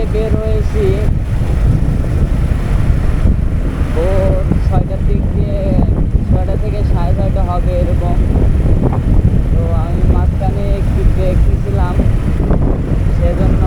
থেকে বের হয়েছি। ভোর ছয়টার দিক, ছয়টা থেকে সাড়ে ছয়টা হবে এরকম। তো আমি মাঝখানে একটু ব্রেক নিয়েছিলাম সেজন্য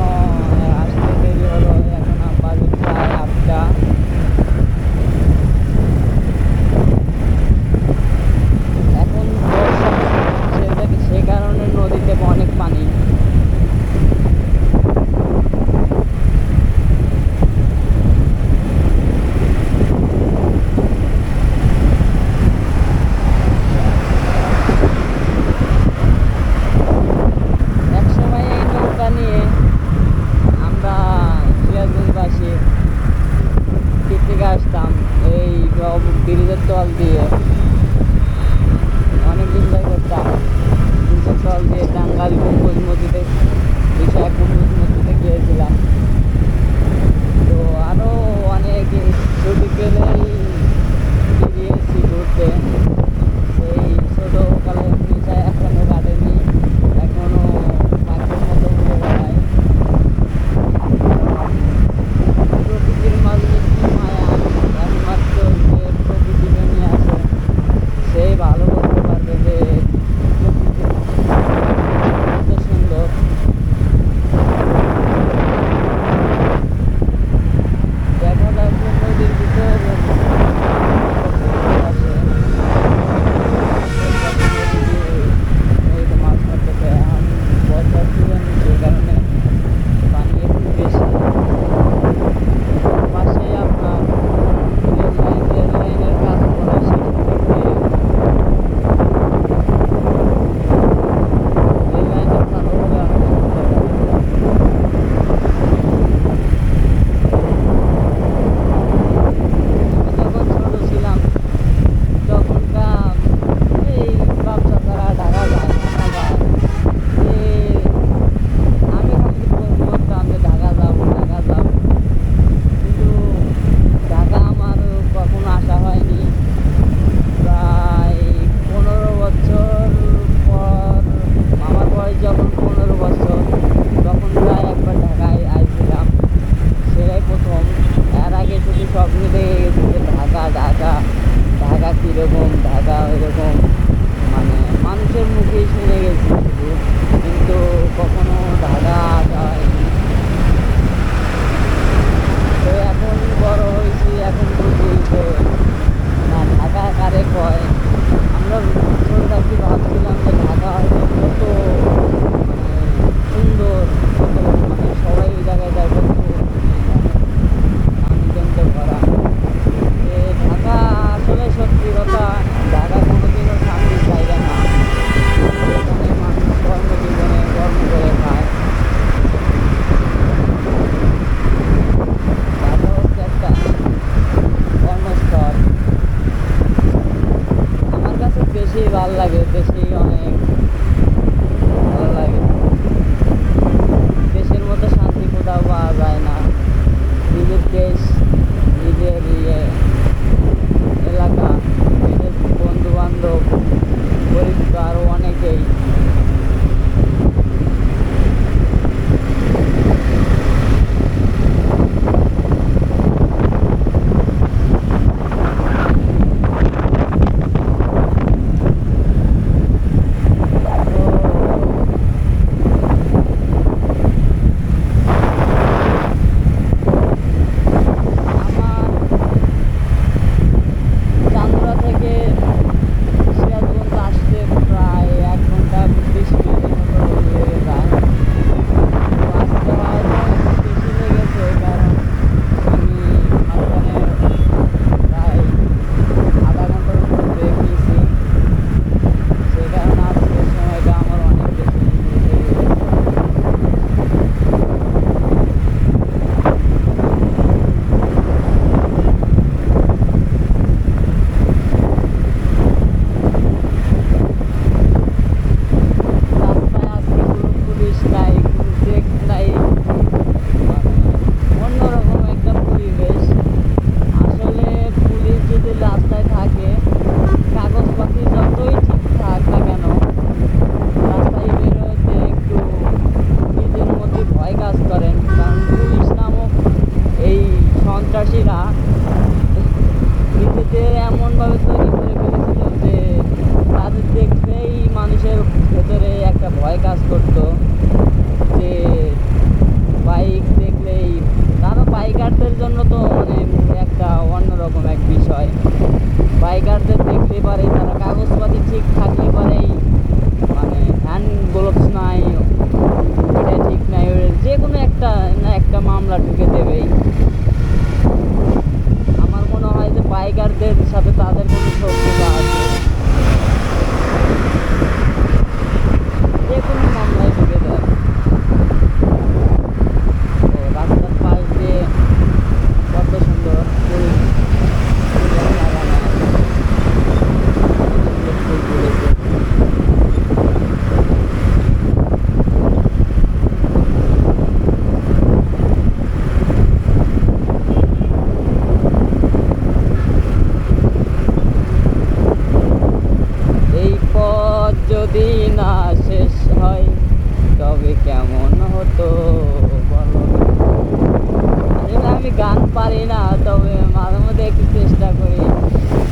পারি না, তবে মাঝে মধ্যে একটু চেষ্টা করি।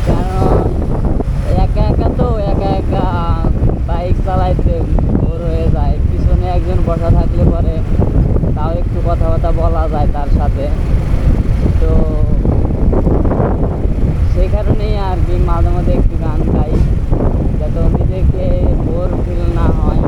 কারণ একা একা তো, একা একা বাইক চালাইতে বোর হয়ে যায়। পিছনে একজন বসা থাকলে পরে তাও একটু কথাবার্তা বলা যায় তার সাথে। তো সেই কারণেই আর কি মাঝে মাঝে একটু গান গাই। যাতে নিজেকে বোর ফিল না হয়।